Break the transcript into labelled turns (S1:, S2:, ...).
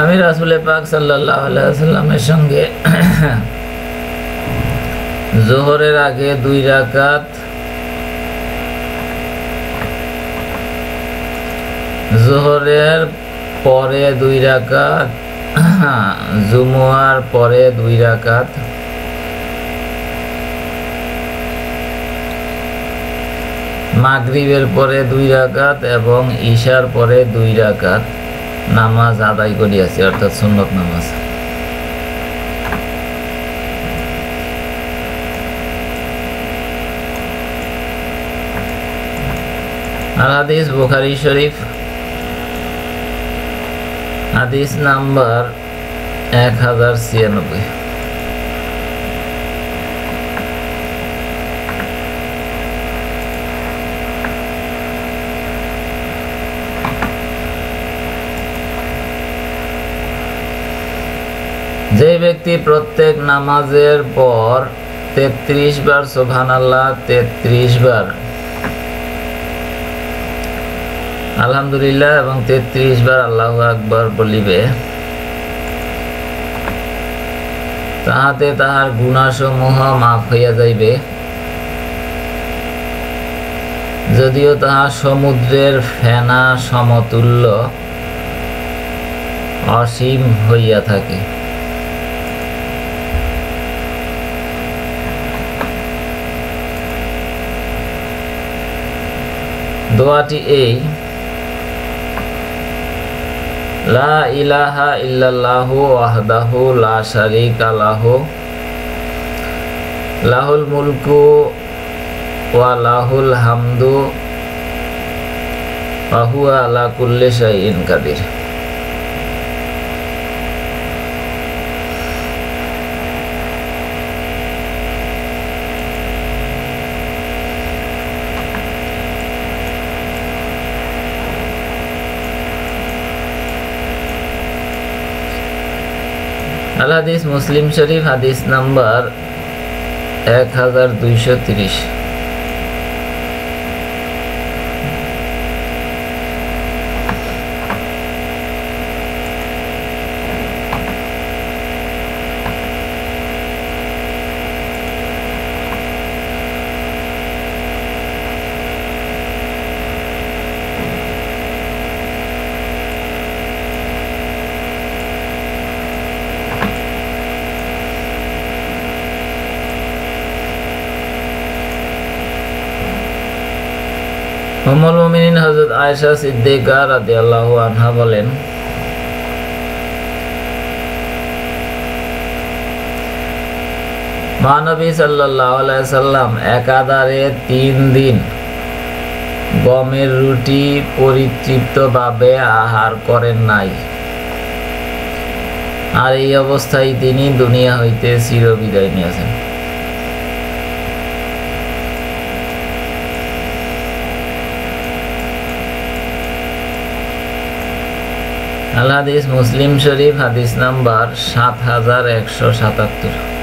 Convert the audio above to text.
S1: আমি রাসুল পাক সাল্লাহ সাল্লামের সঙ্গে জোহরের আগে দুই রাকাত জোহরের পরে দুই রাকাত, জুমুয়ার পরে দুই রাকাত। মাগরিবের পরে দুই রাকাত এবং ঈশার পরে দুই রাকাত। নামাজ আদায় করিয়াছি অর্থাৎ সুন্নত নামাজ। আর বুখারি শরীফ। হাদিস নাম্বার এক হাজার ছিয়ানব্বই। যে ব্যক্তি প্রত্যেক নামাজের পর তেত্রিশ বার সোভান আল্লাহ তেত্রিশ বার আলহামদুলিল্লাহ এবং তেত্রিশ বার আল্লাহ আকবর বলিবে, তাহাতে তাহার গুণাসমূহ মাফ হইয়া যাইবে। যদিও তাহা সমুদ্রের ফেনা সমতুল্য, অসীম হইয়া থাকে। দোয়াটি এই, লা ইলাহা ইল্লাল্লাহু ওয়াহদাহু লা শারীকা লাহু, লাহুল মুলকু ওয়া লাহুল হামদু, ওয়া হুয়া আলা কুল্লি শাইইন কাদির। আল হাদিস মুসলিম শরীফ হাদিস নাম্বার এক হাজার দুইশো তিরিশ। উম্মুল মুমিনিন হযরত আয়েশা সিদ্দিকা রাদিয়াল্লাহু আনহা বলেন আলাইহি সাল্লাম একাধারে তিন দিন গমের রুটি পরিতৃপ্তভাবে আহার করেন নাই। আর এই অবস্থায় তিনি দুনিয়া হইতে চিরবিদায় নিয়েছেন। আল হাদিস মুসলিম শরীফ হাদিস নাম্বার সাত হাজার একশো সাতাত্তর।